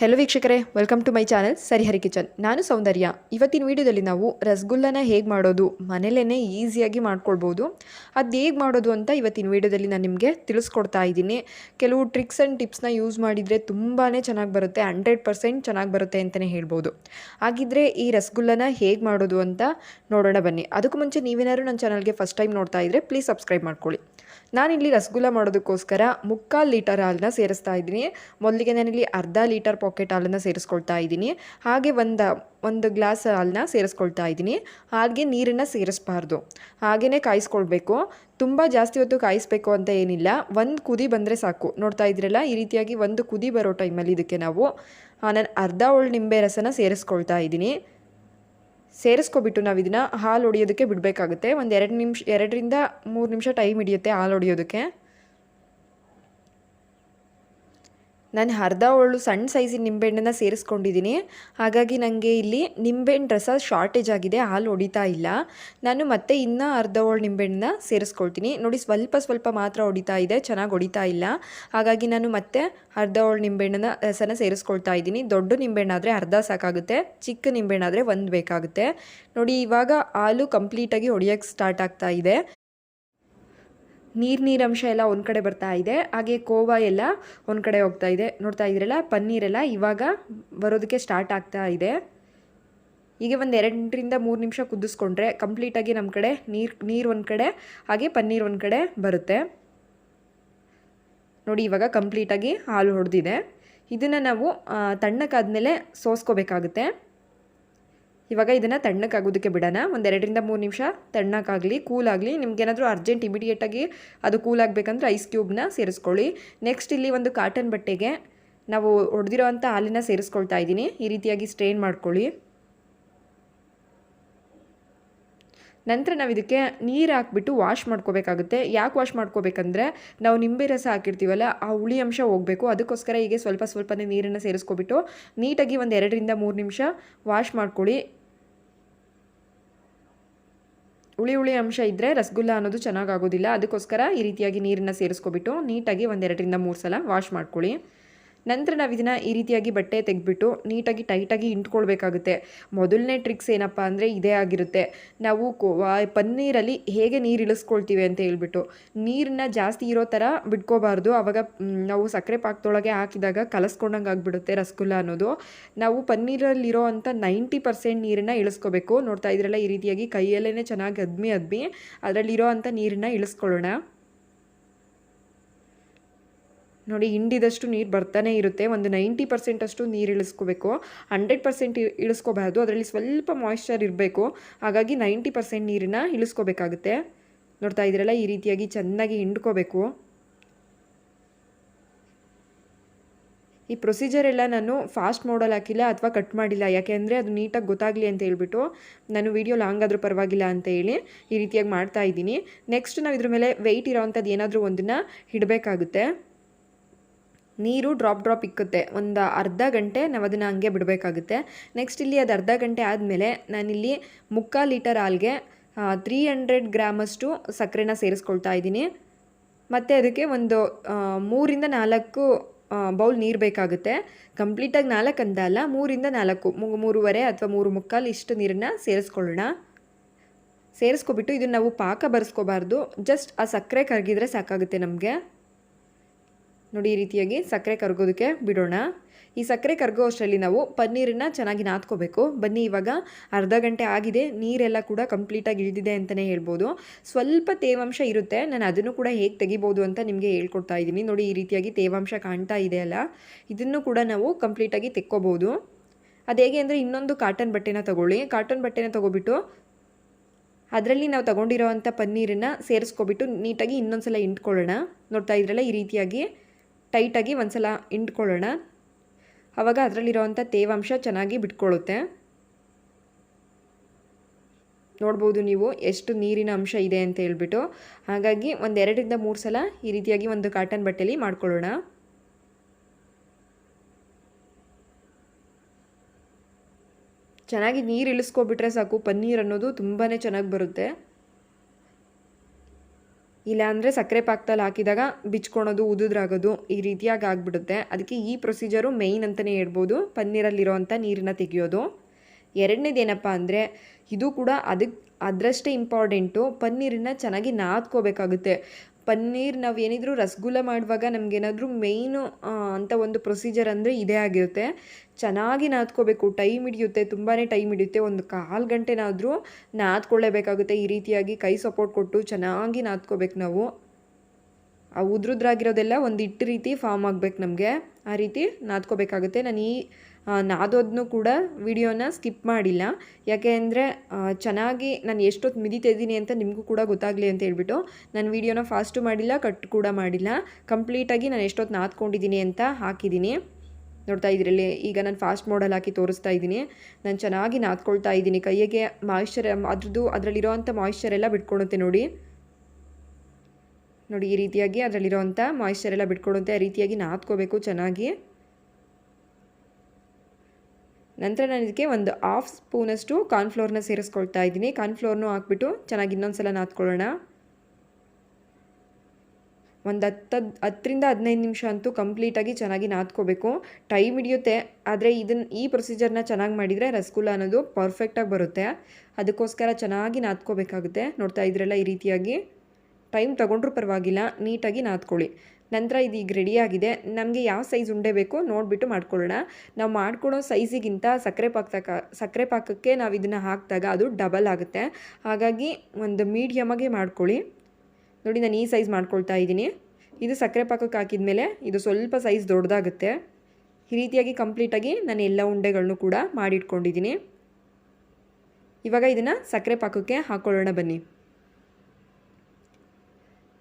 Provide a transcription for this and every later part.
Hello ವೀಕ್ಷಕರೇ welcome to my channel Sarihari kitchen ನಾನು ಸೌಂದರ್ಯ. ಇವತ್ತಿನ ವಿಡಿಯೋದಲ್ಲಿ ನಾವು ರಸಗುಲ್ಲನ ಹೇಗೆ ಮಾಡೋದು ಮನೇಲೇ ಈಸಿಯಾಗಿ ಮಾಡ್ಕೊಳ್ಬೋದು. ಅದು ಹೇಗೆ ಮಾಡೋದು ಅಂತ ಇವತ್ತಿನ ವಿಡಿಯೋದಲ್ಲಿ ನಾನು ನಿಮಗೆ ತಿಳಿಸ್ಕೊಡ್ತಾ ಇದ್ದೀನಿ. ಕೆಲವು ಟ್ರಿಕ್ಸ್ ಆ್ಯಂಡ್ ಟಿಪ್ಸ್ನ ಯೂಸ್ ಮಾಡಿದರೆ ತುಂಬಾ ಚೆನ್ನಾಗಿ ಬರುತ್ತೆ ಹಂಡ್ರೆಡ್ ಪರ್ಸೆಂಟ್ ಚೆನ್ನಾಗಿ ಬರುತ್ತೆ ಅಂತಲೇ ಹೇಳ್ಬೋದು. ಹಾಗಿದ್ರೆ ಈ ರಸಗುಲ್ಲನ ಹೇಗೆ ಮಾಡೋದು ಅಂತ ನೋಡೋಣ ಬನ್ನಿ. ಅದಕ್ಕೂ ಮುಂಚೆ ನೀವೇನಾದ್ರು ನನ್ನ ಚಾನಲ್ಗೆ ಫಸ್ಟ್ ಟೈಮ್ ನೋಡ್ತಾ ಇದ್ದರೆ ಪ್ಲೀಸ್ ಸಬ್ಸ್ಕ್ರೈಬ್ ಮಾಡ್ಕೊಳ್ಳಿ. ನಾನಿಲ್ಲಿ ರಸಗುಲ್ಲ ಮಾಡೋದಕ್ಕೋಸ್ಕರ ಮುಕ್ಕಾಲು ಲೀಟರ್ ಹಾಲನ್ನ ಸೇರಿಸ್ತಾ ಇದ್ದೀನಿ. ಮೊದಲಿಗೆ ನಾನಿಲ್ಲಿ ಅರ್ಧ ಲೀಟರ್ ಪಾಕೆಟ್ ಹಾಲನ್ನು ಸೇರಿಸ್ಕೊಳ್ತಾ ಇದ್ದೀನಿ. ಹಾಗೆ ಒಂದು ಒಂದು ಗ್ಲಾಸ್ ಹಾಲನ್ನ ಸೇರಿಸ್ಕೊಳ್ತಾ ಇದ್ದೀನಿ. ಹಾಗೆ ನೀರನ್ನು ಸೇರಿಸ್ಬಾರ್ದು. ಹಾಗೆಯೇ ಕಾಯಿಸ್ಕೊಳ್ಬೇಕು. ತುಂಬ ಜಾಸ್ತಿ ಹೊತ್ತು ಕಾಯಿಸ್ಬೇಕು ಅಂತ ಏನಿಲ್ಲ. ಒಂದು ಕುದಿ ಬಂದರೆ ಸಾಕು. ನೋಡ್ತಾ ಇದ್ರಲ್ಲ ಈ ರೀತಿಯಾಗಿ ಒಂದು ಕುದಿ ಬರೋ ಟೈಮಲ್ಲಿ ಇದಕ್ಕೆ ನಾವು ನಾನು ಅರ್ಧ ಒಳ್ಳೆ ನಿಂಬೆ ರಸನ ಸೇರಿಸ್ಕೊಳ್ತಾ ಇದ್ದೀನಿ. ಸೇರಿಸ್ಕೊಬಿಟ್ಟು ನಾವು ಇದನ್ನು ಹಾಲು ಹೊಡೆಯೋದಕ್ಕೆ ಬಿಡಬೇಕಾಗುತ್ತೆ. ಒಂದು ಎರಡು ನಿಮಿಷ, ಎರಡರಿಂದ ಮೂರು ನಿಮಿಷ ಟೈಮ್ ಹಿಡಿಯುತ್ತೆ ಹಾಲು ಹೊಡಿಯೋದಕ್ಕೆ ನಾನು ಅರ್ಧ ಒಳ್ಳು ಸಣ್ಣ ಸೈಜಿನ ನಿಂಬೆಹಣ್ಣನ್ನು ಸೇರಿಸ್ಕೊಂಡಿದ್ದೀನಿ. ಹಾಗಾಗಿ ನನಗೆ ಇಲ್ಲಿ ನಿಂಬೆಹಣ್ಣು ರಸ ಶಾರ್ಟೇಜ್ ಆಗಿದೆ, ಹಾಲು ಹೊಡಿತಾ ಇಲ್ಲ. ನಾನು ಮತ್ತೆ ಇನ್ನೂ ಅರ್ಧ ಒಳ್ಳು ನಿಂಬೆಹಣ್ಣನ್ನ ಸೇರಿಸ್ಕೊಳ್ತೀನಿ. ನೋಡಿ, ಸ್ವಲ್ಪ ಸ್ವಲ್ಪ ಮಾತ್ರ ಹೊಡಿತಾ ಇದೆ, ಚೆನ್ನಾಗಿ ಹೊಡಿತಾ ಇಲ್ಲ. ಹಾಗಾಗಿ ನಾನು ಮತ್ತೆ ಅರ್ಧ ಒಳ್ಳು ನಿಂಬೆಹಣ್ಣನ್ನ ರಸನ ಸೇರಿಸ್ಕೊಳ್ತಾ ಇದ್ದೀನಿ. ದೊಡ್ಡ ನಿಂಬೆಹಣ್ಣಾದರೆ ಅರ್ಧ ಸಾಕಾಗುತ್ತೆ, ಚಿಕ್ಕ ನಿಂಬೆಹಣ್ಣಾದರೆ ಒಂದು ಬೇಕಾಗುತ್ತೆ. ನೋಡಿ, ಇವಾಗ ಹಾಲು ಕಂಪ್ಲೀಟಾಗಿ ಹೊಡಿಯೋಕ್ಕೆ ಸ್ಟಾರ್ಟ್ ಆಗ್ತಾ ಇದೆ. ನೀರು ನೀರಂಶ ಎಲ್ಲ ಒಂದು ಕಡೆ ಬರ್ತಾ ಇದೆ. ಹಾಗೆ ಕೋವಾ ಎಲ್ಲ ಒಂದು ಕಡೆ ಹೋಗ್ತಾ ಇದೆ. ನೋಡ್ತಾ ಇದ್ರಲ್ಲ ಪನ್ನೀರೆಲ್ಲ ಇವಾಗ ಬರೋದಕ್ಕೆ ಸ್ಟಾರ್ಟ್ ಆಗ್ತಾ ಇದೆ. ಈಗ ಒಂದು ಎರಡರಿಂದ ಮೂರು ನಿಮಿಷ ಕುದಿಸ್ಕೊಂಡ್ರೆ ಕಂಪ್ಲೀಟಾಗಿ ನಮ್ಮ ಕಡೆ ನೀರು ನೀರು ಒಂದು ಕಡೆ, ಹಾಗೆ ಪನ್ನೀರ್ ಒಂದು ಕಡೆ ಬರುತ್ತೆ. ನೋಡಿ, ಇವಾಗ ಕಂಪ್ಲೀಟಾಗಿ ಹಾಲು ಹೊಡೆದಿದೆ. ಇದನ್ನು ನಾವು ತಣ್ಣಕ್ಕಾದ್ಮೇಲೆ ಸೋಸ್ಕೋಬೇಕಾಗುತ್ತೆ. ಇವಾಗ ಇದನ್ನು ತಣ್ಣಕ್ಕಾಗೋದಕ್ಕೆ ಬಿಡೋಣ. ಒಂದು ಎರಡರಿಂದ ಮೂರು ನಿಮಿಷ ತಣ್ಣಕ್ಕಾಗಲಿ ಕೂಲಾಗಲಿ. ನಿಮ್ಗೇನಾದರೂ ಅರ್ಜೆಂಟ್ ಇಮಿಡಿಯೇಟಾಗಿ ಅದು ಕೂಲ್ ಆಗಬೇಕಂದ್ರೆ ಐಸ್ ಕ್ಯೂಬ್ನ ಸೇರಿಸ್ಕೊಳ್ಳಿ. ನೆಕ್ಸ್ಟ್ ಇಲ್ಲಿ ಒಂದು ಕಾಟನ್ ಬಟ್ಟೆಗೆ ನಾವು ಹೊಡೆದಿರೋ ಅಂಥ ಹಾಲನ್ನ ಸೇರಿಸ್ಕೊಳ್ತಾ ಇದ್ದೀನಿ. ಈ ರೀತಿಯಾಗಿ ಸ್ಟ್ರೈನ್ ಮಾಡ್ಕೊಳ್ಳಿ. ನಂತರ ನಾವು ಇದಕ್ಕೆ ನೀರು ಹಾಕ್ಬಿಟ್ಟು ವಾಶ್ ಮಾಡ್ಕೋಬೇಕಾಗುತ್ತೆ. ಯಾಕೆ ವಾಶ್ ಮಾಡ್ಕೋಬೇಕಂದ್ರೆ ನಾವು ನಿಂಬೆ ರಸ ಹಾಕಿರ್ತೀವಲ್ಲ, ಆ ಹುಳಿ ಅಂಶ ಹೋಗಬೇಕು. ಅದಕ್ಕೋಸ್ಕರ ಹೀಗೆ ಸ್ವಲ್ಪ ಸ್ವಲ್ಪನೇ ನೀರನ್ನು ಸೇರಿಸ್ಕೊಬಿಟ್ಟು ನೀಟಾಗಿ ಒಂದು ಎರಡರಿಂದ ಮೂರು ನಿಮಿಷ ವಾಶ್ ಮಾಡ್ಕೊಳ್ಳಿ. ಹುಳಿ ಹುಳಿ ಅಂಶ ಇದ್ದರೆ ರಸಗುಲ್ಲ ಅನ್ನೋದು ಚೆನ್ನಾಗಾಗೋದಿಲ್ಲ ಅದಕ್ಕೋಸ್ಕರ ಈ ರೀತಿಯಾಗಿ ನೀರನ್ನು ಸೇರಿಸ್ಕೊಬಿಟ್ಟು ನೀಟಾಗಿ ಒಂದೆರಡರಿಂದ ಮೂರು ಸಲ ವಾಶ್ ಮಾಡ್ಕೊಳ್ಳಿ. ನಂತರ ನಾವು ಇದನ್ನು ಈ ರೀತಿಯಾಗಿ ಬಟ್ಟೆ ತೆಗೆದ್ಬಿಟ್ಟು ನೀಟಾಗಿ ಟೈಟಾಗಿ ಇಂಟ್ಕೊಳ್ಬೇಕಾಗುತ್ತೆ. ಮೊದಲನೇ ಟ್ರಿಕ್ಸ್ ಏನಪ್ಪ ಅಂದರೆ ಇದೇ ಆಗಿರುತ್ತೆ. ನಾವು ಪನ್ನೀರಲ್ಲಿ ಹೇಗೆ ನೀರು ಇಳಿಸ್ಕೊಳ್ತೀವಿ ಅಂತ ಹೇಳ್ಬಿಟ್ಟು. ನೀರನ್ನ ಜಾಸ್ತಿ ಇರೋ ಥರ ಬಿಟ್ಕೋಬಾರ್ದು. ಆವಾಗ ನಾವು ಸಕ್ಕರೆ ಪಾಕದೊಳಗೆ ಹಾಕಿದಾಗ ಕಲಸ್ಕೊಂಡಂಗೆ ಆಗಿಬಿಡುತ್ತೆ ರಸಗುಲ್ಲ ಅನ್ನೋದು. ನಾವು ಪನ್ನೀರಲ್ಲಿರೋ ಅಂಥ ನೈಂಟಿ ಪರ್ಸೆಂಟ್ ನೀರನ್ನು ಇಳಿಸ್ಕೋಬೇಕು. ನೋಡ್ತಾ ಇದ್ರಲ್ಲ ಈ ರೀತಿಯಾಗಿ ಕೈಯಲ್ಲೇ ಚೆನ್ನಾಗಿ ಅದ್ಮಿ ಅದ್ಮಿ ಅದರಲ್ಲಿರೋ ಅಂಥ ನೀರನ್ನು ಇಳಿಸ್ಕೊಳ್ಳೋಣ. ನೋಡಿ, ಹಿಂಡಿದಷ್ಟು ನೀರು ಬರ್ತಾನೆ ಇರುತ್ತೆ. ಒಂದು ನೈಂಟಿ ಪರ್ಸೆಂಟಷ್ಟು ನೀರು ಇಳಿಸ್ಕೋಬೇಕು. Hundred percent ಇಳಿಸ್ಕೋಬಾರ್ದು. ಅದರಲ್ಲಿ ಸ್ವಲ್ಪ ಮಾಯಿಶ್ಚರ್ ಇರಬೇಕು. ಹಾಗಾಗಿ ನೈಂಟಿ ಪರ್ಸೆಂಟ್ ನೀರನ್ನ ಇಳಿಸ್ಕೋಬೇಕಾಗುತ್ತೆ. ನೋಡ್ತಾ ಇದ್ರಲ್ಲ ಈ ರೀತಿಯಾಗಿ ಚೆನ್ನಾಗಿ ಹಿಂಡ್ಕೋಬೇಕು. ಈ ಪ್ರೊಸೀಜರ್ ಎಲ್ಲ ನಾನು ಫಾಸ್ಟ್ ಮೋಡಲ್ಲಿ ಹಾಕಿಲ್ಲ ಅಥವಾ ಕಟ್ ಮಾಡಿಲ್ಲ. ಯಾಕೆಂದರೆ ಅದು ನೀಟಾಗಿ ಗೊತ್ತಾಗಲಿ ಅಂತ ಹೇಳ್ಬಿಟ್ಟು ನಾನು ವೀಡಿಯೋ ಲಾಂಗ್ ಆದರೂ ಪರವಾಗಿಲ್ಲ ಅಂತ ಹೇಳಿ ಈ ರೀತಿಯಾಗಿ ಮಾಡ್ತಾ ಇದ್ದೀನಿ. ನೆಕ್ಸ್ಟ್ ನಾವು ಇದ್ರ ಮೇಲೆ ವೆಯ್ಟ್ ಇರೋವಂಥದ್ದು ಏನಾದರೂ ಒಂದನ್ನು ಇಡಬೇಕಾಗುತ್ತೆ ನೀರು ಡ್ರಾಪ್ ಡ್ರಾಪ್ ಇಕ್ಕುತ್ತೆ. ಒಂದು ಅರ್ಧ ಗಂಟೆ ನಾವು ಅದನ್ನು ಹಂಗೆ ಬಿಡಬೇಕಾಗುತ್ತೆ. ನೆಕ್ಸ್ಟ್ ಇಲ್ಲಿ ಅದು ಅರ್ಧ ಗಂಟೆ ಆದಮೇಲೆ ನಾನಿಲ್ಲಿ ಮುಕ್ಕಾಲು ಲೀಟರ್ ಹಾಲ್ಗೆ ತ್ರೀ ಹಂಡ್ರೆಡ್ ಗ್ರಾಮಷ್ಟು ಸಕ್ಕರೆನ ಸೇರಿಸ್ಕೊಳ್ತಾ ಇದ್ದೀನಿ. ಮತ್ತು ಅದಕ್ಕೆ ಒಂದು ಮೂರಿಂದ ನಾಲ್ಕು ಬೌಲ್ ನೀರು ಬೇಕಾಗುತ್ತೆ. ಕಂಪ್ಲೀಟಾಗಿ ನಾಲ್ಕು ಅಂತ ಅಲ್ಲ, ಮೂರಿಂದ ನಾಲ್ಕು ಮೂರುವರೆ ಅಥವಾ ಮೂರು ಮುಕ್ಕಾಲು ಇಷ್ಟು ನೀರನ್ನು ಸೇರಿಸ್ಕೊಳ್ಳೋಣ. ಸೇರಿಸ್ಕೊಬಿಟ್ಟು ಇದನ್ನು ನಾವು ಪಾಕ ಬರೆಸ್ಕೋಬಾರ್ದು. ಜಸ್ಟ್ ಆ ಸಕ್ಕರೆ ಕರಗಿದ್ರೆ ಸಾಕಾಗುತ್ತೆ ನಮಗೆ. ನೋಡಿ ಈ ರೀತಿಯಾಗಿ ಸಕ್ಕರೆ ಕರಗೋದಕ್ಕೆ ಬಿಡೋಣ. ಈ ಸಕ್ಕರೆ ಕರಗೋ ಅಷ್ಟರಲ್ಲಿ ನಾವು ಪನ್ನೀರನ್ನ ಚೆನ್ನಾಗಿ ನಾದ್ಕೋಬೇಕು. ಬನ್ನಿ, ಇವಾಗ ಅರ್ಧ ಗಂಟೆ ಆಗಿದೆ. ನೀರೆಲ್ಲ ಕೂಡ ಕಂಪ್ಲೀಟಾಗಿ ಇಳಿದಿದೆ ಅಂತಲೇ ಹೇಳ್ಬೋದು. ಸ್ವಲ್ಪ ತೇವಾಂಶ ಇರುತ್ತೆ. ನಾನು ಅದನ್ನು ಕೂಡ ಹೇಗೆ ತೆಗಿಬೋದು ಅಂತ ನಿಮಗೆ ಹೇಳ್ಕೊಡ್ತಾ ಇದ್ದೀನಿ. ನೋಡಿ ಈ ರೀತಿಯಾಗಿ ತೇವಾಂಶ ಕಾಣ್ತಾ ಇದೆ ಅಲ್ಲ? ಇದನ್ನು ಕೂಡ ನಾವು ಕಂಪ್ಲೀಟಾಗಿ ತೆಕ್ಕೋಬೋದು. ಅದು ಹೇಗೆ ಅಂದರೆ ಇನ್ನೊಂದು ಕಾಟನ್ ಬಟ್ಟೆನ ತೊಗೊಳ್ಳಿ. ಕಾಟನ್ ಬಟ್ಟೆನ ತೊಗೊಬಿಟ್ಟು ಅದರಲ್ಲಿ ನಾವು ತೊಗೊಂಡಿರೋವಂಥ ಪನ್ನೀರನ್ನು ಸೇರಿಸ್ಕೊಬಿಟ್ಟು ನೀಟಾಗಿ ಇನ್ನೊಂದು ಸಲ ಇಂಟ್ಕೊಳ್ಳೋಣ. ನೋಡ್ತಾ ಇದ್ರಲ್ಲ ಈ ರೀತಿಯಾಗಿ ಟೈಟಾಗಿ ಒಂದು ಸಲ ಇಂಟ್ಕೊಳ್ಳೋಣ ಆವಾಗ ಅದರಲ್ಲಿರೋವಂಥ ತೇವಾಂಶ ಚೆನ್ನಾಗಿ ಬಿಟ್ಕೊಳ್ಳುತ್ತೆ. ನೋಡ್ಬೋದು ನೀವು ಎಷ್ಟು ನೀರಿನ ಅಂಶ ಇದೆ ಅಂತ ಹೇಳ್ಬಿಟ್ಟು. ಹಾಗಾಗಿ ಒಂದು ಎರಡರಿಂದ ಮೂರು ಸಲ ಈ ರೀತಿಯಾಗಿ ಒಂದು ಕಾಟನ್ ಬಟ್ಟೆಲಿ ಮಾಡ್ಕೊಳ್ಳೋಣ. ಚೆನ್ನಾಗಿ ನೀರು ಇಳಿಸ್ಕೊಬಿಟ್ರೆ ಸಾಕು. ಪನ್ನೀರ್ ಅನ್ನೋದು ತುಂಬಾ ಚೆನ್ನಾಗಿ ಬರುತ್ತೆ. ಇಲ್ಲಾಂದರೆ ಸಕ್ಕರೆ ಪಾಕದಲ್ಲಿ ಹಾಕಿದಾಗ ಬಿಚ್ಕೊಳೋದು, ಉದುದ್ರಾಗೋದು ಈ ರೀತಿಯಾಗಿ ಆಗಿಬಿಡುತ್ತೆ. ಅದಕ್ಕೆ ಈ ಪ್ರೊಸೀಜರು ಮೇಯ್ನ್ ಅಂತಲೇ ಹೇಳ್ಬೋದು. ಪನ್ನೀರಲ್ಲಿರೋವಂಥ ನೀರನ್ನ ತೆಗೆಯೋದು. ಎರಡನೇದು ಏನಪ್ಪ ಅಂದರೆ, ಇದು ಕೂಡ ಅದಕ್ಕೆ ಅದರಷ್ಟೇ ಇಂಪಾರ್ಟೆಂಟು ಪನ್ನೀರನ್ನ ಚೆನ್ನಾಗಿ ನಾದ್ಕೋಬೇಕಾಗುತ್ತೆ. ಪನ್ನೀರ್ ನಾವು ಏನಿದ್ರು ರಸಗುಲ್ಲ ಮಾಡುವಾಗ ನಮಗೇನಾದರೂ ಮೇಯ್ನು ಅಂತ ಒಂದು ಪ್ರೊಸೀಜರ್ ಅಂದರೆ ಇದೇ ಆಗಿರುತ್ತೆ. ಚೆನ್ನಾಗಿ ನಾದ್ಕೋಬೇಕು, ಟೈಮ್ ಹಿಡಿಯುತ್ತೆ ತುಂಬಾ ಟೈಮ್ ಹಿಡಿಯುತ್ತೆ. ಒಂದು ಕಾಲು ಗಂಟೆನಾದರೂ ನಾದ್ಕೊಳ್ಳೇಬೇಕಾಗುತ್ತೆ. ಈ ರೀತಿಯಾಗಿ ಕೈ ಸಪೋರ್ಟ್ ಕೊಟ್ಟು ಚೆನ್ನಾಗಿ ನಾದ್ಕೋಬೇಕು ನಾವು. ಆ ಉದ್ರುದ್ರಾಗಿರೋದೆಲ್ಲ ಒಂದು ಹಿಟ್ಟು ರೀತಿ ಫಾರ್ಮ್ ಆಗಬೇಕು ನಮಗೆ. ಆ ರೀತಿ ನಾದ್ಕೋಬೇಕಾಗುತ್ತೆ. ನಾನು ಈ ನಾದೋದನ್ನು ಕೂಡ ವಿಡಿಯೋನ ಸ್ಕಿಪ್ ಮಾಡಿಲ್ಲ. ಯಾಕೆ ಅಂದರೆ ಚೆನ್ನಾಗಿ ನಾನು ಎಷ್ಟೊತ್ತು ಮಿದಿತಾ ಇದ್ದೀನಿ ಅಂತ ನಿಮಗೂ ಕೂಡ ಗೊತ್ತಾಗಲಿ ಅಂತ ಹೇಳ್ಬಿಟ್ಟು ನಾನು ವಿಡಿಯೋನ ಫಾಸ್ಟು ಮಾಡಿಲ್ಲ, ಕಟ್ ಕೂಡ ಮಾಡಿಲ್ಲ. ಕಂಪ್ಲೀಟಾಗಿ ನಾನು ಎಷ್ಟೊತ್ತು ನಾದ್ಕೊಂಡಿದ್ದೀನಿ ಅಂತ ಹಾಕಿದ್ದೀನಿ. ನೋಡ್ತಾ ಇದ್ರಲ್ಲಿ, ಈಗ ನಾನು ಫಾಸ್ಟ್ ಮೋಡಲ್ಲಿ ಹಾಕಿ ತೋರಿಸ್ತಾ ಇದ್ದೀನಿ. ನಾನು ಚೆನ್ನಾಗಿ ನಾದ್ಕೊಳ್ತಾ ಇದ್ದೀನಿ. ಕೈಯಿಗೆ ಮಾಯಿಶ್ಚರ್, ಅದ್ರದ್ದು ಅದರಲ್ಲಿರೋವಂಥ ಮಾಯಿಶ್ಚರ್ ಎಲ್ಲ ಬಿಟ್ಕೊಳುತ್ತೆ ನೋಡಿ. ನೋಡಿ ಈ ರೀತಿಯಾಗಿ ಅದರಲ್ಲಿರೋವಂಥ ಮಾಯಿಶ್ಚರ್ ಎಲ್ಲ ಬಿಟ್ಕೊಡುತ್ತೆ. ಆ ರೀತಿಯಾಗಿ ನಾದ್ಕೋಬೇಕು ಚೆನ್ನಾಗಿ. ನಂತರ ನಾನು ಇದಕ್ಕೆ ಒಂದು ಹಾಫ್ ಸ್ಪೂನಷ್ಟು ಕಾರ್ನ್ಫ್ಲೋರ್ನ ಸೇರಿಸ್ಕೊಳ್ತಾ ಇದ್ದೀನಿ. ಕಾರ್ನ್ಫ್ಲೋರ್ನು ಹಾಕ್ಬಿಟ್ಟು ಚೆನ್ನಾಗಿ ಇನ್ನೊಂದು ಸಲ ನಾದ್ಕೊಳ್ಳೋಣ. ಒಂದು ಹತ್ತು ಹತ್ತರಿಂದ ಹದಿನೈದು ನಿಮಿಷ ಅಂತೂ ಕಂಪ್ಲೀಟಾಗಿ ಚೆನ್ನಾಗಿ ನಾದ್ಕೋಬೇಕು. ಟೈಮ್ ಹಿಡಿಯುತ್ತೆ, ಆದರೆ ಇದನ್ನು ಈ ಪ್ರೊಸೀಜರ್ನ ಚೆನ್ನಾಗಿ ಮಾಡಿದರೆ ರಸಗುಲ್ಲ ಅನ್ನೋದು ಪರ್ಫೆಕ್ಟಾಗಿ ಬರುತ್ತೆ. ಅದಕ್ಕೋಸ್ಕರ ಚೆನ್ನಾಗಿ ನಾದ್ಕೋಬೇಕಾಗುತ್ತೆ. ನೋಡ್ತಾ ಇದ್ರೆಲ್ಲ ಈ ರೀತಿಯಾಗಿ. ಟೈಮ್ ತೊಗೊಂಡ್ರೂ ಪರವಾಗಿಲ್ಲ, ನೀಟಾಗಿ ನಾದ್ಕೊಳ್ಳಿ. ನಂತರ ಇದು ಈಗ ರೆಡಿಯಾಗಿದೆ ನಮಗೆ ಯಾವ ಸೈಜ್ ಉಂಡೆ ಬೇಕೋ ನೋಡಿಬಿಟ್ಟು ಮಾಡ್ಕೊಳ್ಳೋಣ. ನಾವು ಮಾಡ್ಕೊಳ್ಳೋ ಸೈಜಿಗಿಂತ ಸಕ್ಕರೆ ಪಾಕ ಸಕ್ಕರೆ ಪಾಕಕ್ಕೆ ನಾವು ಇದನ್ನು ಹಾಕಿದಾಗ ಅದು ಡಬಲ್ ಆಗುತ್ತೆ. ಹಾಗಾಗಿ ಒಂದು ಮೀಡಿಯಮಾಗೆ ಮಾಡ್ಕೊಳ್ಳಿ. ನೋಡಿ ನಾನು ಈ ಸೈಜ್ ಮಾಡ್ಕೊಳ್ತಾ ಇದ್ದೀನಿ. ಇದು ಸಕ್ಕರೆ ಪಾಕಕ್ಕೆ ಹಾಕಿದ ಮೇಲೆ ಇದು ಸ್ವಲ್ಪ ಸೈಜ್ ದೊಡ್ಡದಾಗುತ್ತೆ. ಈ ರೀತಿಯಾಗಿ ಕಂಪ್ಲೀಟಾಗಿ ನಾನು ಎಲ್ಲ ಉಂಡೆಗಳನ್ನು ಕೂಡ ಮಾಡಿಟ್ಕೊಂಡಿದ್ದೀನಿ. ಇವಾಗ ಇದನ್ನು ಸಕ್ಕರೆ ಪಾಕಕ್ಕೆ ಹಾಕ್ಕೊಳ್ಳೋಣ ಬನ್ನಿ.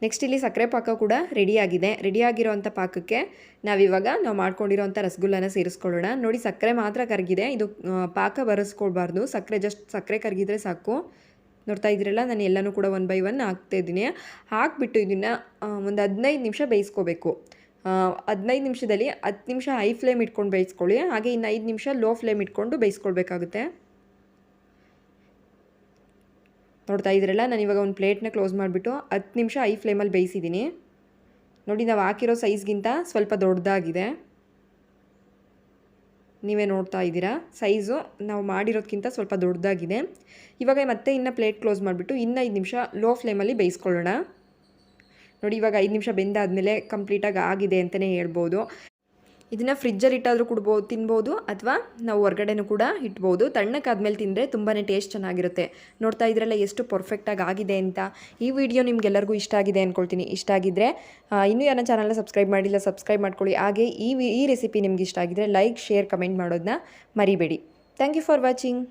ನೆಕ್ಸ್ಟ್ ಇಲ್ಲಿ ಸಕ್ಕರೆ ಪಾಕ ಕೂಡ ರೆಡಿಯಾಗಿದೆ ರೆಡಿಯಾಗಿರೋವಂಥ ಪಾಕಕ್ಕೆ ನಾವಿವಾಗ ನಾವು ಮಾಡ್ಕೊಂಡಿರೋವಂಥ ರಸಗುಲ್ಲನ ಸೇರಿಸ್ಕೊಳ್ಳೋಣ. ನೋಡಿ ಸಕ್ಕರೆ ಮಾತ್ರ ಕರಗಿದೆ. ಇದು ಪಾಕ ಬರೆಸ್ಕೊಳ್ಬಾರ್ದು. ಸಕ್ಕರೆ ಜಸ್ಟ್ ಸಕ್ಕರೆ ಕರಗಿದ್ರೆ ಸಾಕು. ನೋಡ್ತಾ ಇದ್ದೀರಲ್ಲ, ನಾನು ಎಲ್ಲನೂ ಕೂಡ ಒನ್ ಬೈ ಒನ್ ಹಾಕ್ತಾ ಇದ್ದೀನಿ. ಹಾಕ್ಬಿಟ್ಟು ಇದನ್ನು ಒಂದು ಹದಿನೈದು ನಿಮಿಷ ಬೇಯಿಸ್ಕೋಬೇಕು. ಹದಿನೈದು ನಿಮಿಷದಲ್ಲಿ ಹತ್ತು ನಿಮಿಷ ಹೈ ಫ್ಲೇಮ್ ಇಟ್ಕೊಂಡು ಬೇಯಿಸ್ಕೊಳ್ಳಿ. ಹಾಗೆ ಇನ್ನು ಐದು ನಿಮಿಷ ಲೋ ಫ್ಲೇಮ್ ಇಟ್ಕೊಂಡು ಬೇಯಿಸ್ಕೊಳ್ಬೇಕಾಗುತ್ತೆ. ನೋಡ್ತಾ ಇದ್ರಲ್ಲ, ನಾನು ಇವಾಗ ಒಂದು ಪ್ಲೇಟ್ನ ಕ್ಲೋಸ್ ಮಾಡಿಬಿಟ್ಟು ಹತ್ತು ನಿಮಿಷ ಐ ಫ್ಲೇಮಲ್ಲಿ ಬೇಯಿಸಿದ್ದೀನಿ ನೋಡಿ ನಾವು ಹಾಕಿರೋ ಸೈಜ್ಗಿಂತ ಸ್ವಲ್ಪ ದೊಡ್ಡದಾಗಿದೆ. ನೀವೇ ನೋಡ್ತಾ ಇದ್ದೀರಾ? ಸೈಜು ನಾವು ಮಾಡಿರೋದಕ್ಕಿಂತ ಸ್ವಲ್ಪ ದೊಡ್ಡದಾಗಿದೆ. ಇವಾಗ ಮತ್ತೆ ಇನ್ನು ಪ್ಲೇಟ್ ಕ್ಲೋಸ್ ಮಾಡಿಬಿಟ್ಟು ಇನ್ನು ಐದು ನಿಮಿಷ ಲೋ ಫ್ಲೇಮಲ್ಲಿ ಬೇಯಿಸ್ಕೊಳ್ಳೋಣ. ನೋಡಿ ಇವಾಗ ಐದು ನಿಮಿಷ ಬೆಂದಾದಮೇಲೆ ಕಂಪ್ಲೀಟಾಗಿ ಆಗಿದೆ ಅಂತಲೇ ಹೇಳ್ಬೋದು. ಇದನ್ನು ಫ್ರಿಜ್ಜಲ್ಲಿ ಇಟ್ಟಾದರೂ ಕೊಡ್ಬೋದು, ತಿನ್ಬೋದು ಅಥವಾ ನಾವು ಹೊರ್ಗಡೆನೂ ಕೂಡ ಇಟ್ಬೋದು. ತಣ್ಣಕ್ಕಾದ್ಮೇಲೆ ತಿಂದರೆ ತುಂಬಾ ಟೇಸ್ಟ್ ಚೆನ್ನಾಗಿರುತ್ತೆ. ನೋಡ್ತಾ ಇದ್ರಲ್ಲ ಎಷ್ಟು ಪರ್ಫೆಕ್ಟಾಗಿ ಆಗಿದೆ ಅಂತ. ಈ ವಿಡಿಯೋ ನಿಮ್ಗೆಲ್ಲರಿಗೂ ಇಷ್ಟ ಆಗಿದೆ ಅಂದ್ಕೊಳ್ತೀನಿ ಇಷ್ಟ ಆಗಿದ್ದರೆ ಇನ್ನೂ ಯಾರ ಚಾನಲ್ನ ಸಬ್ಸ್ಕ್ರೈಬ್ ಮಾಡಿಲ್ಲ ಸಬ್ಸ್ಕ್ರೈಬ್ ಮಾಡ್ಕೊಳ್ಳಿ. ಹಾಗೆ ಈ ಈ ರೆಸಿಪಿ ನಿಮ್ಗೆ ಇಷ್ಟ ಆಗಿದ್ರೆ ಲೈಕ್ ಶೇರ್ ಕಮೆಂಟ್ ಮಾಡೋದನ್ನ ಮರಿಬೇಡಿ. Thank you for watching